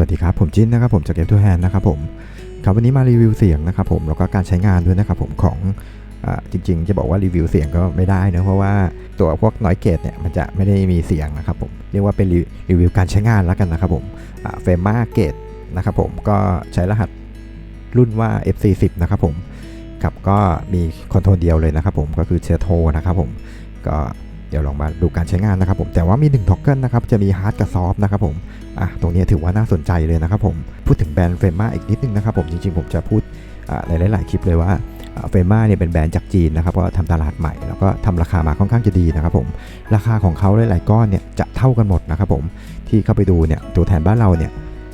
วัสดีครับ ผมจิ้นนะครับผมจากเกมทูแฮนนะครับผมครับวันนี้มารีวิวเสียงนะครับผมแล้วก็การใช้งานด้วยนะครับผมของอจริงๆ จะบอกว่ารีวิวเสียงก็ไม่ได้นะเพราะว่าตัวพวกน้อยเกตเนี่ยมันจะไม่ได้มีเสียงนะครับผมเรียกว่าเป็นรีวิวการใช้งานแล้วกันนะครับผมเฟรมมาเกตนะครับผมก็ใช้รหัสรุ่นว่า F40 นะครับผมกับก็มีคอนโทรลเดียวเลยนะครับผมก็คือเชโทนะครับผมก็ เดี๋ยวลองมาดูการใช้งานนะครับผมแต่ว่ามี1 t o กเกิลนะครับจะมีฮาร์ดกับซอฟนะครับผมอะตรงนี้ถือว่าน่าสนใจเลยนะครับผมพูดถึงแบรนด์เฟรมาอีกนิดนึงนะครับผมจริงๆผมจะพูดอ่าในหลาย ๆ คลิปเลยว่าเฟรมาเนี่ยเป็นแบรนด์จากจีนนะครับก็ทำตลาดใหม่แล้วก็ทำราคามาค่อนข้างจะดีนะครับผมราคาของเขาหลาย ๆ ก้อนเนี่ยจะเท่ากันหมดนะครับผมที่เข้าไปดูเนี่ยตัวแทนบ้านเราเนี่ย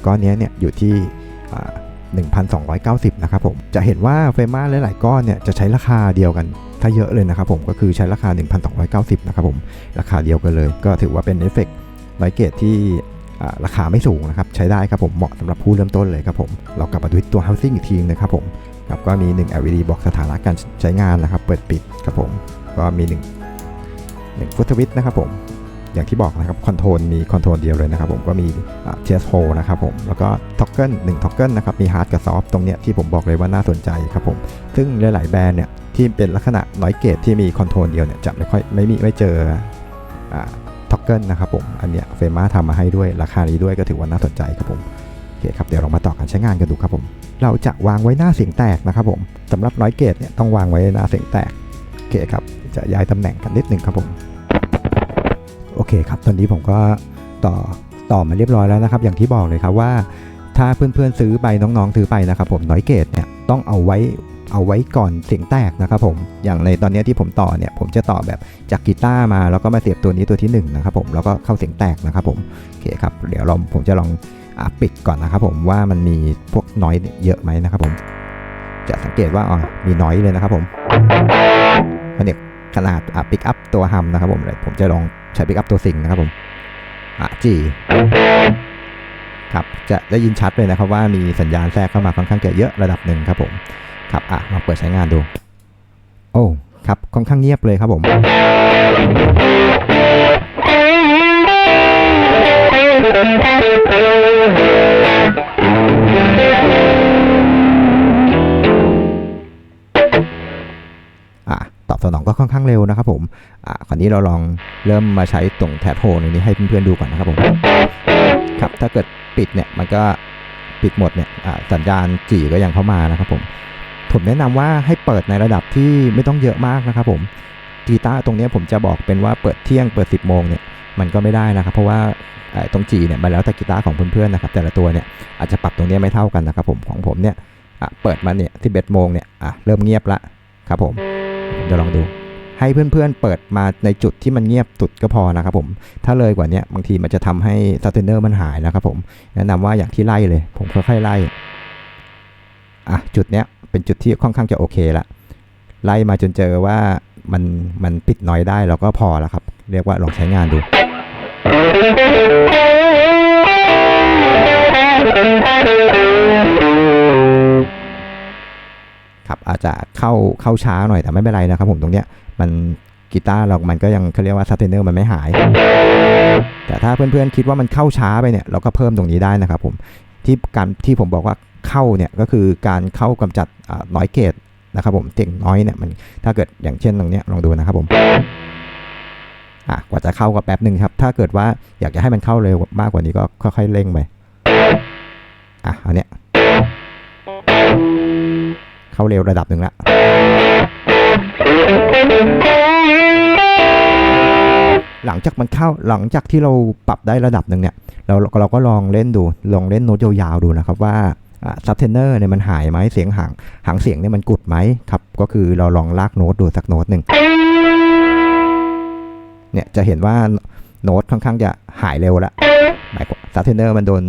ก้อนนี้เนี่ยอยู่ที่อ่า1,290 นะครับผม จะเห็นว่าเฟรมาหลาย ๆ ก้อนเนี่ยจะใช้ราคาเดียวกัน ถ้าเยอะเลยนะครับผมก็คือใช้ราคา 1,290 นะครับผมราคาเดียวกันเลย ก็ถือว่าเป็นเอฟเฟกต์ไลเกตที่ราคาไม่สูงนะครับใช้ได้ครับผมเหมาะสำหรับผู้เริ่มต้นเลยครับผมเรากลับมาดูที่ตัว housing อีกทีนึงนะครับผมครับก็มี 1 LED บอกสถานะการใช้งานนะครับ เปิดปิดครับผมก็มี1 1ฟุตวิตนะครับผม อย่างที่บอกนะครับคอนโทรลมีคอนโทรลเดียวเลยนะครับผมก็มีเชสโฮนะครับผมแล้วก็ท็อกเกิลหนึ่งท็อกเกิลนะครับมีฮาร์ดกับซอฟตรงเนี้ยที่ผมบอกเลยว่าน่าสนใจครับผมซึ่งหลาย ๆ แบรนด์เนี่ยที่เป็นลักษณะน้อยเกตที่มีคอนโทรลเดียวเนี่ยจะไม่ค่อยไม่มีไม่เจอท็อกเกิลนะครับผมอันเนี้ยเฟมาทำมาให้ด้วยราคานี้ด้วยก็ถือว่าน่าสนใจครับผมโอเคครับเดี๋ยวเรามาต่อการใช้งานกันดูครับผม เราจะวางไว้หน้าเสียงแตกนะครับผมสำหรับน้อยเกตเนี่ยต้องวางไว้หน้าเสียงแตกโอเคครับจะย้ายตำแหน่งกันนิดหนึ่งครับผม โอเคครับ ตอนนี้ผมก็ต่อต่อมาเรียบร้อยแล้วนะครับ อย่างที่บอกเลยครับว่า ถ้าเพื่อนๆซื้อไปน้องๆซื้อไปนะครับ ผมน้อยเกตเนี่ยต้องเอาไว้เอาไว้ก่อนเสียงแตกนะครับผม อย่างในตอนนี้ที่ผมต่อเนี่ยผมจะต่อแบบจากกีตาร์มาแล้วก็มาเสียบตัวนี้ตัวที่1นนะครับผมแล้วก็เข้าเสียงแตกนะครับผมโอเคครับเดี๋ยวเราผมจะลองอปิดก่อนนะครับผมว่ามันมีพวกน้อยเยอะไหมนะครับผม จะสังเกตว่าอ๋อมีน้อยเลยนะครับผมอันนี้ขนาดอะปิกอัพตัวฮัมนะครับผมเลยผมจะลอง ใช้ปิกอัพตัวสิงนะครับผมอะจีครับจะได้ยินชัดเลยนะครับว่ามีสัญญาณแทรกเข้ามาค่อนข้างจะเยอะระดับหนึ่งครับผมครับอะลองเปิดใช้งานดู โอ้ครับค่อนข้างเงียบเลยครับผมอะ อบสนองก็ค่อนข้างเร็วนะครับผมอะคราวนี้เราลองเริ่มมาใช้ตรงแท็บโฮนนี้ให้เพื่อนๆดูก่อนนะครับผมครับถ้าเกิดปิดเนี่ยมันก็ปิดหมดเนี่ยสัญญาณจีก็ยังเข้ามานะครับผมผมแนะนำว่าให้เปิดในระดับที่ไม่ต้องเยอะมากนะครับผมกีตาร์ตรงนี้ผมจะบอกเป็นว่าเปิดเที่ยงเปิด 10โมงเนี่ยมันก็ไม่ได้นะครับ เพราะว่าตรงจีเนี่ยมันแล้วแต่กีตาร์ของเพื่อนๆนะครับแต่ละตัวเนี่ยอาจจะปรับตรงนี้ไม่เท่ากันนะครับผมของผมเนี่ยเปิดมาเนี่ย11โมงเนี่ยเริ่มเงียบละครับผม เดี๋ยวลองดู ให้เพื่อนๆเปิดมาในจุดที่มันเงียบสุดก็พอนะครับผม ถ้าเลยกว่านี้บางทีมันจะทำให้สเตนเนอร์มันหายนะครับผม แนะนำว่าอย่างที่ไล่เลย ผมค่อยๆไล่ อะจุดเนี้ยเป็นจุดที่ค่อนข้างจะโอเคละไล่มาจนเจอว่ามันมันปิดน้อยได้เราก็พอแล้วครับ เรียกว่าลองใช้งานดู อาจจะเข้าเข้าช้าหน่อยแต่ไม่เป็นไรนะครับผมตรงเนี้ยมันกีตาร์เรา มันก็ยังเขาเรียกว่าซัตเทนเนอร์มันไม่หาย แต่ถ้าเพื่อนๆคิดว่ามันเข้าช้าไปเนี่ยเราก็เพิ่มตรงนี้ได้นะครับผมที่การที่ผมบอกว่าเข้าเนี่ยก็คือการเข้ากำจัดน้อยเกตนะครับผมเสียงน้อยเนี่ยมันถ้าเกิดอย่างเช่นตรงเนี้ยลองดูนะครับผมอะกว่าจะเข้าก็แป๊บหนึ่งครับ ถ้าเกิดว่าอยากจะให้มันเข้าเร็วมากกว่านี้ก็ค่อยๆเร่งไปอะอันเนี้ย เข้าเร็วระดับหนึ่งละหลังจากมันเข้าหลังจากที่เราปรับได้ระดับหนึ่งเนี่ยเราเราก็ลองเล่นดูลองเล่นโน้ตยาวๆดูนะครับว่าซับเทนเนอร์เนี่ยมันหายไหมเสียงหางหางเสียงเนี่ยมันกุดไหมครับก็คือเราลองลากโน้ตดูสักโน้ตหนึ่งเนี่ยจะเห็นว่าโน้ตค่อนข้างจะหายเร็วละหมายซับเทนเนอร์มันโดน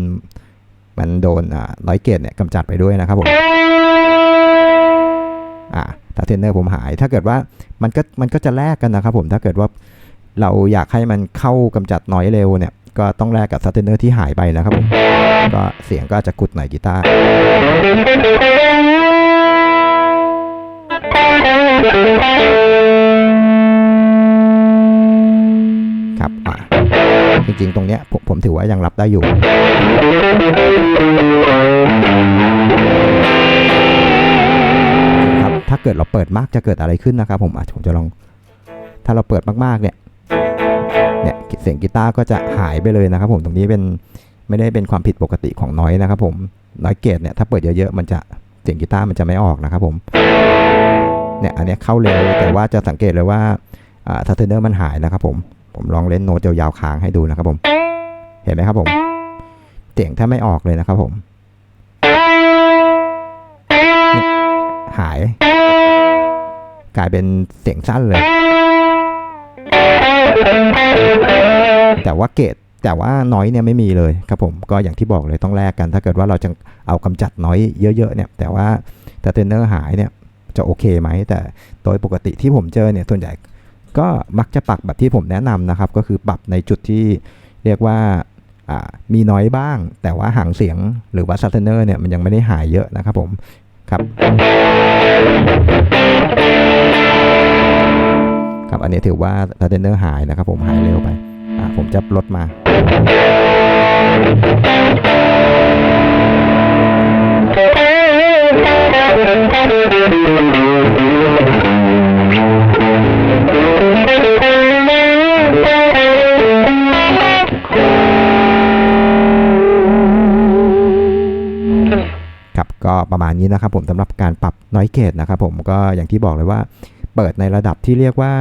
มันโดนอ่าร้อยเกตเนี่ยกำจัดไปด้วยนะครับผม อ่าถ้าเทรนเนอร์ผมหาย ถ้าเกิดว่ามันก็มันก็จะแลกกันนะครับผมถ้าเกิดว่าเราอยากให้มันเข้ากำจัดน้อยเร็วเนี่ยก็ต้องแลกกับซัตเทนเนอร์ที่หายไปนะครับผมก็เสียงก็จะกุดหน่อยกีตาร์ครับอะจริงๆ ตรงเนี้ยผมผมถือว่ายังรับได้อยู่ ถ้าเกิดเราเปิดมากจะเกิดอะไรขึ้นนะครับผมอะผมจะลอง ถ้าเราเปิดมากๆเนี่ยเนี่ยเสียงกีตาร์ก็จะหายไปเลยนะครับ ผมตรงนี้เป็นไม่ได้เป็นความผิดปกติของน้อยนะครับ ผมน้อยเกตเนี่ยถ้าเปิดเยอะๆมันจะเสียงกีตาร์มันจะไม่ออกนะครับ ผมเนี่ยอันนี้เข้าเร็วแต่ว่าจะสังเกตเลยว่าทัเทเนอร์มันหายนะครับ ผมผมลองเล่นโน้ตยาวๆค้างให้ดูนะครับ ผมเห็นไหมครับผมเสียงแทบไม่ออกเลยนะครับ ผม หาย กลายเป็นเสียงสั้นเลย แต่ว่าเกตแต่ว่าน้อยเนี่ยไม่มีเลยครับผมก็อย่างที่บอกเลยต้องแลกกัน ถ้าเกิดว่าเราจะเอากำจัดน้อยเยอะๆเนี่ยแต่ว่าถ้าเทรนเนอร์หายเนี่ยจะโอเคไหมแต่โดยปกติที่ผมเจอเนี่ยส่วนใหญ่ก็มักจะปรับแบบที่ผมแนะนำนะครับ ก็คือปรับในจุดที่เรียกว่าอ่ามีน้อยบ้าง แต่ว่าหางเสียงหรือว่าซัตเทเนอร์เนี่ยมันยังไม่ได้หายเยอะนะครับผมครับ ครับอันนี้ถือว่าซัตเทเนอร์หายนะครับผมหายเร็วไปอ่าผมจะลดมา ครับก็ประมาณนี้นะครับผมสำหรับการปรับน้อยเกตนะครับผมก็อย่างที่บอกเลยว่า เปิดในระดับที่เรียกว่า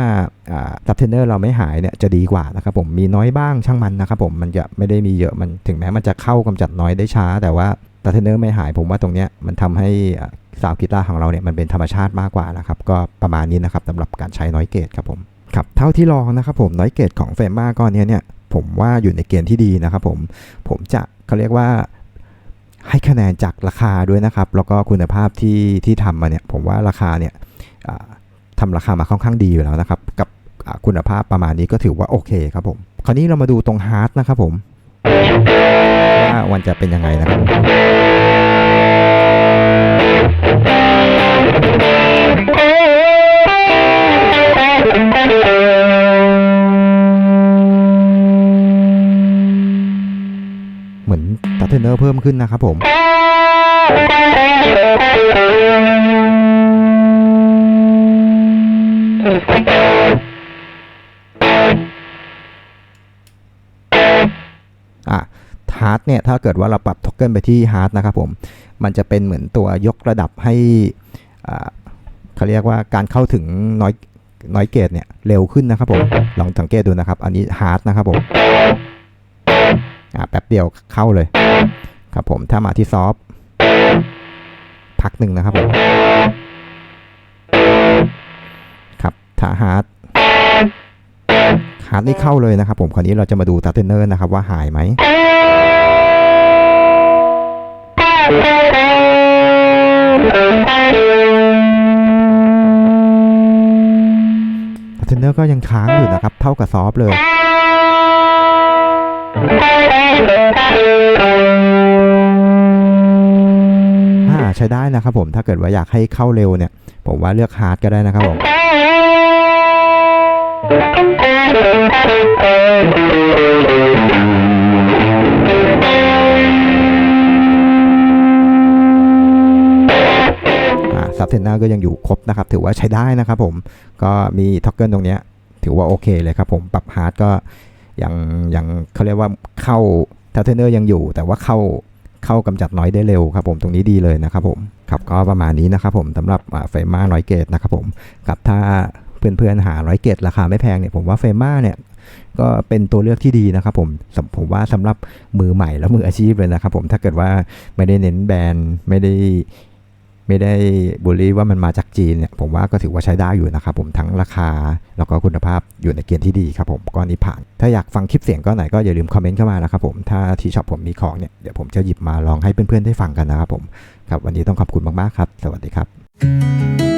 ซับเทนเนอร์เราไม่หายเนี่ยจะดีกว่านะครับผมมีน้อยบ้างช่างมันนะครับผมมันจะไม่ได้มีเยอะมันถึงแม้มันจะเข้ากำจัดน้อยได้ช้า แต่ว่าซับเทนเนอร์ไม่หายผมว่าตรงเนี้ยมันทำให้สาวกีตาร์ของเราเนี่ยมันเป็นธรรมชาติมากกว่านะครับก็ประมาณนี้นะครับสำหรับการใช้น้อยเกตครับผมครับเท่าที่ลองนะครับผมน้อยเกตของเฟมมาก้อนนี้เนี่ยผมว่าอยู่ในเกณฑ์ที่ดีนะครับผมผมจะเขาเรียกว่าให้คะแนนจากราคาด้วยนะครับ แล้วก็คุณภาพที่ที่ทำมาเนี่ยผมว่าราคาเนี่ย ทำราคามาค่อนข้างดีอยู่แล้วนะครับ กับคุณภาพประมาณนี้ก็ถือว่าโอเคครับผม คราวนี้เรามาดูตรงฮาร์ดนะครับผมว่ามันจะเป็นยังไงนะครับเหมือนตัดเทนเนอร์เพิ่มขึ้นนะครับผม เนี่ยถ้าเกิดว่าเราปรับท็อกเกิลไปที่ฮาร์ดนะครับผมมันจะเป็นเหมือนตัวยกระดับให้อ่าเขาเรียกว่าการเข้าถึงน้อยน้อยเกตเนี่ยเร็วขึ้นนะครับผมลองสังเกตดูนะครับ อันนี้ฮาร์ดนะครับผมแป๊บเดียวเข้าเลยครับผมถ้ามาที่ซอฟพักหนึ่งนะครับผมครับถ้าฮาร์ดฮาร์ดนี่เข้าเลยนะครับผมคราวนี้เราจะมาดูตัดเทนเนอร์นะครับว่าหายไหม เทนเนอร์ก็ยังค้างอยู่นะครับ เท่ากับซอฟเลยอ่าใช้ได้นะครับผม ถ้าเกิดว่าอยากให้เข้าเร็วเนี่ย ผมว่าเลือกฮาร์ดก็ได้นะครับผมอ่า เทนเนอร์ก็ยังอยู่ครบนะครับ ถือว่าใช้ได้นะครับผม ก็มีท็อกเกิลตรงนี้ถือว่าโอเคเลยครับผม ปรับฮาร์ดก็ยังยังเขาเรียกว่าเข้าทัเทนเนอร์ยังอยู่ แต่ว่าเข้าเข้ากำจัดน้อยได้เร็วครับผมตรงนี้ดีเลยนะครับผมครับก็ประมาณนี้นะครับผมสำหรับเฟม่าน้อยเกตนะครับผมกับถ้าเพื่อนๆหาร้อยเกตราคาไม่แพงเนี่ยผมว่าเฟม่าเนี่ยก็เป็นตัวเลือกที่ดีนะครับผมผมว่าสำหรับมือใหม่และมืออาชีพเลยนะครับผมถ้าเกิดว่าไม่ได้เน้นแบรนด์ไม่ได้ ไม่ได้บูลลี่ว่ามันมาจากจีนเนี่ยผมว่าก็ถือว่าใช้ได้อยู่นะครับผมทั้งราคา แล้วก็คุณภาพอยู่ในเกณฑ์ที่ดีครับผมก็นี้ผ่าน ถ้าอยากฟังคลิปเสียงก็ไหนก็อย่าลืมคอมเมนต์เข้ามานะครับผมถ้าที่ช็อปผมมีของเนี่ยเดี๋ยวผมจะหยิบมาลองให้เพื่อนๆได้ฟังกันนะครับผมครับวันนี้ต้องขอบคุณมากๆครับ สวัสดีครับ